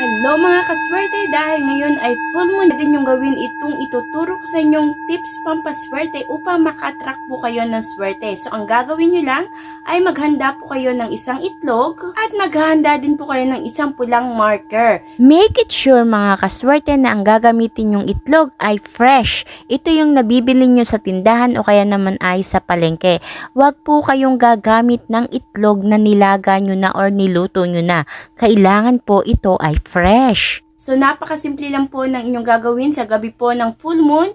Hello mga kaswerte! Dahil ngayon ay full moon din yung gawin itong ituturo ko sa inyong tips pampaswerte upang maka-attract po kayo ng swerte. So ang gagawin nyo lang ay maghanda po kayo ng isang itlog at maghanda din po kayo ng isang pulang marker. Make it sure mga kaswerte na ang gagamitin yung itlog ay fresh. Ito yung nabibili nyo sa tindahan o kaya naman ay sa palengke. Huwag po kayong gagamit ng itlog na nilaga nyo na or niluto nyo na. Kailangan po ito ay fresh. So napakasimple lang po ng inyong gagawin sa gabi po ng full moon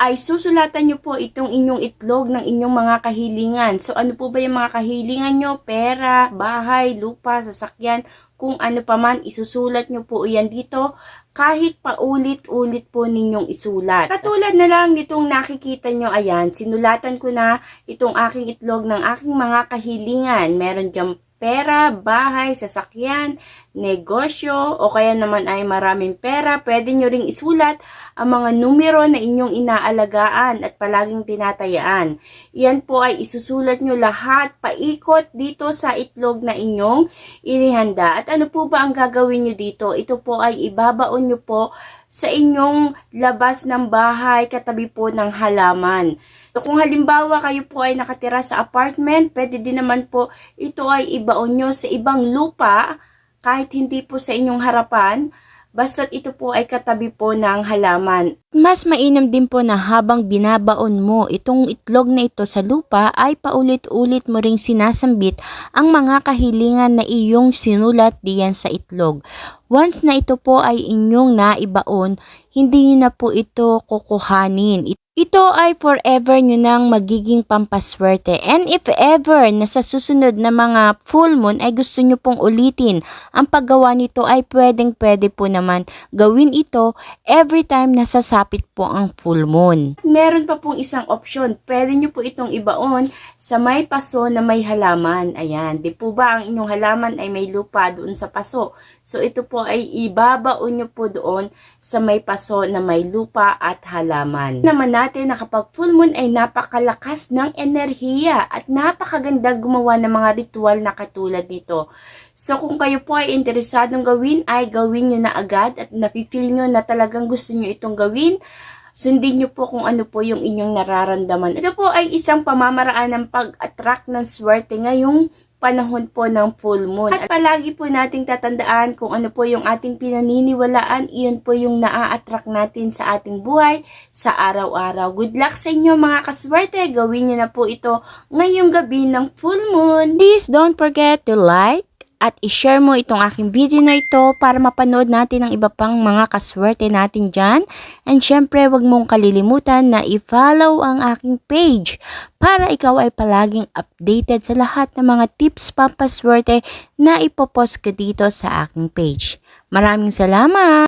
ay susulatan nyo po itong inyong itlog ng inyong mga kahilingan. So ano po ba yung mga kahilingan nyo? Pera, bahay, lupa, sasakyan, kung ano pa man, isusulat nyo po yan dito kahit paulit-ulit po ninyong isulat. Katulad na lang nitong nakikita nyo, ayan, sinulatan ko na itong aking itlog ng aking mga kahilingan. Meron dyan pera, bahay, sasakyan, negosyo, o kaya naman ay maraming pera, pwede nyo ring isulat ang mga numero na inyong inaalagaan at palaging tinatayaan. Iyan po ay isusulat nyo lahat paikot dito sa itlog na inyong inihanda. At ano po ba ang gagawin nyo dito? Ito po ay ibabaon nyo po sa inyong labas ng bahay katabi po ng halaman. So, kung halimbawa kayo po ay nakatira sa apartment, pwede din naman po ito ay ibaon nyo sa ibang lupa kahit hindi po sa inyong harapan. Basta't ito po ay katabi po ng halaman. Mas mainam din po na habang binabaon mo itong itlog na ito sa lupa ay paulit-ulit mo ring sinasambit ang mga kahilingan na iyong sinulat diyan sa itlog. Once na ito po ay inyong naibaon, hindi nyo na po ito kukuhanin. Ito ay forever nyo nang magiging pampaswerte. And if ever na sa susunod na mga full moon ay gusto nyo pong ulitin, ang paggawa nito ay pwedeng pwede po naman gawin ito every time na sasapit po ang full moon. Meron pa pong isang option. Pwede nyo po itong ibaon sa may paso na may halaman. Ayan. Di po ba ang inyong halaman ay may lupa doon sa paso? So ito po ay ibabaon nyo po doon sa may paso na may lupa at halaman. Naman natin na kapag full moon ay napakalakas ng enerhiya at napakaganda gumawa ng mga ritual na katulad nito. So kung kayo po ay interesadong gawin ay gawin nyo na agad at nafe-feel nyo na talagang gusto nyo itong gawin sundin nyo po kung ano po yung inyong nararamdaman. Ito po ay isang pamamaraan ng pag-attract ng swerte ngayong panahon po ng full moon. At palagi po nating tatandaan kung ano po yung ating pinaniniwalaan, iyon po yung naa-attract natin sa ating buhay sa araw-araw. Good luck sa inyo mga kaswerte. Gawin nyo na po ito ngayong gabi ng full moon. Please don't forget to like at i-share mo itong aking video na ito para mapanood natin ang iba pang mga kaswerte natin dyan. And syempre, wag mong kalilimutan na i-follow ang aking page para ikaw ay palaging updated sa lahat ng mga tips pampaswerte na ipopost ko dito sa aking page. Maraming salamat!